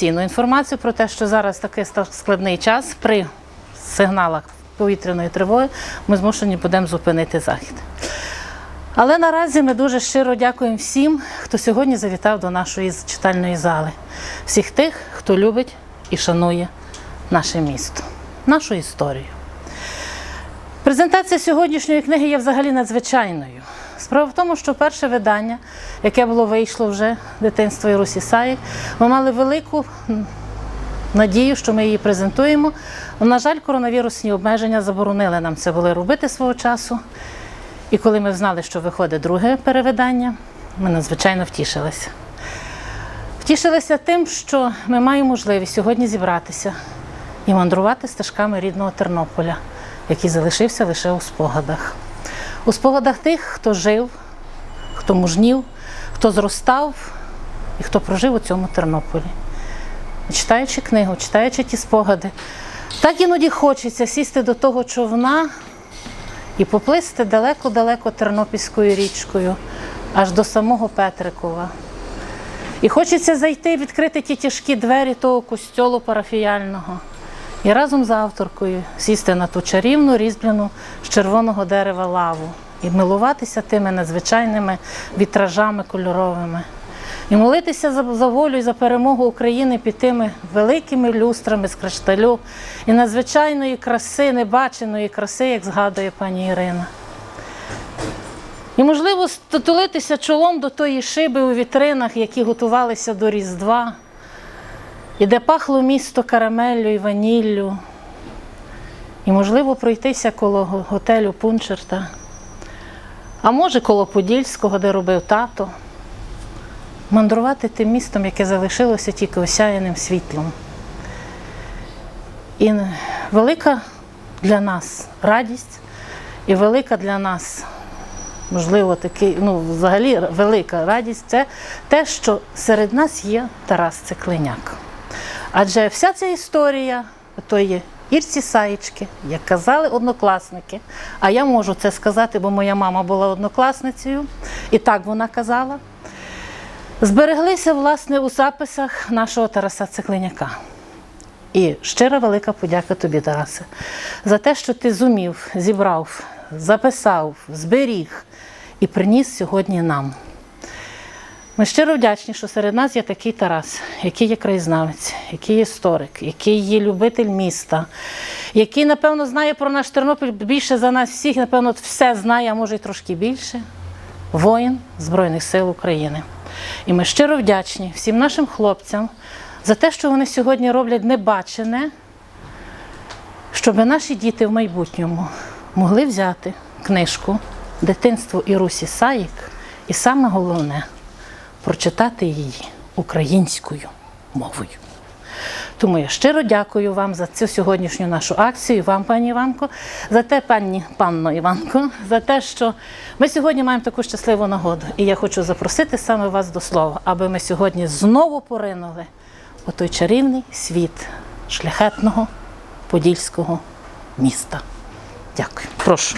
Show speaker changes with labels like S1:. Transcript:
S1: Цінну інформацію про те, що зараз такий складний час при сигналах повітряної тривоги, ми змушені будемо зупинити захід. Але наразі ми дуже щиро дякуємо всім, хто сьогодні завітав до нашої читальної зали, всіх тих, хто любить і шанує наше місто, нашу історію. Презентація сьогоднішньої книги є взагалі надзвичайною. Справа в тому, що перше видання, яке було вийшло вже дитинство Ірусі Саїк, ми мали велику надію, що ми її презентуємо. На жаль, коронавірусні обмеження заборонили нам це були робити свого часу. І коли ми знали, що виходить друге перевидання, ми надзвичайно втішилися. Втішилися тим, що ми маємо можливість сьогодні зібратися і мандрувати стежками рідного Тернополя, який залишився лише у спогадах. У спогадах тих, хто жив, хто мужнів, хто зростав і хто прожив у цьому Тернополі. Читаючи книгу, читаючи ті спогади, так іноді хочеться сісти до того човна і поплисти далеко-далеко Тернопільською річкою, аж до самого Петрикова. І хочеться зайти, відкрити ті тяжкі двері того костьолу парафіяльного і разом з авторкою сісти на ту чарівну різьблену з червоного дерева лаву і милуватися тими надзвичайними вітражами кольоровими. І молитися за, за волю і за перемогу України під тими великими люстрами з кришталю і надзвичайної краси, небаченої краси, як згадує пані Ірина. І, можливо, стотулитися чолом до тої шиби у вітринах, які готувалися до Різдва, і де пахло місто карамеллю і ваніллю, і, можливо, пройтися коло готелю Пунчерта, а може, коло Подільського, де робив тато, мандрувати тим містом, яке залишилося тільки осяяним світлом. І велика для нас радість, і велика для нас можливо, такий, ну, взагалі велика радість це те, що серед нас є Тарас Циклиняк. Адже вся ця історія то є Ірці Саєчки, як казали однокласники. А я можу це сказати, бо моя мама була однокласницею, і так вона казала. Збереглися, власне, у записах нашого Тараса Циклиняка. І щира велика подяка тобі, Тарасе, за те, що ти зумів, зібрав, записав, зберіг і приніс сьогодні нам. Ми щиро вдячні, що серед нас є такий Тарас, який є краєзнавець, який є історик, який є любитель міста, який, напевно, знає про наш Тернопіль більше за нас всіх, напевно, все знає, а може й трошки більше. Воїн Збройних сил України. І ми щиро вдячні всім нашим хлопцям за те, що вони сьогодні роблять небачене, щоб наші діти в майбутньому могли взяти книжку Дитинство Ірусі Саїк і саме головне прочитати її українською мовою. Тому я щиро дякую вам за цю сьогоднішню нашу акцію, вам, пані Іванко, за те, пані панно Іванко, за те, що ми сьогодні маємо таку щасливу нагоду. І я хочу запросити саме вас до слова, аби ми сьогодні знову поринули у той чарівний світ шляхетного подільського міста. Дякую. Прошу.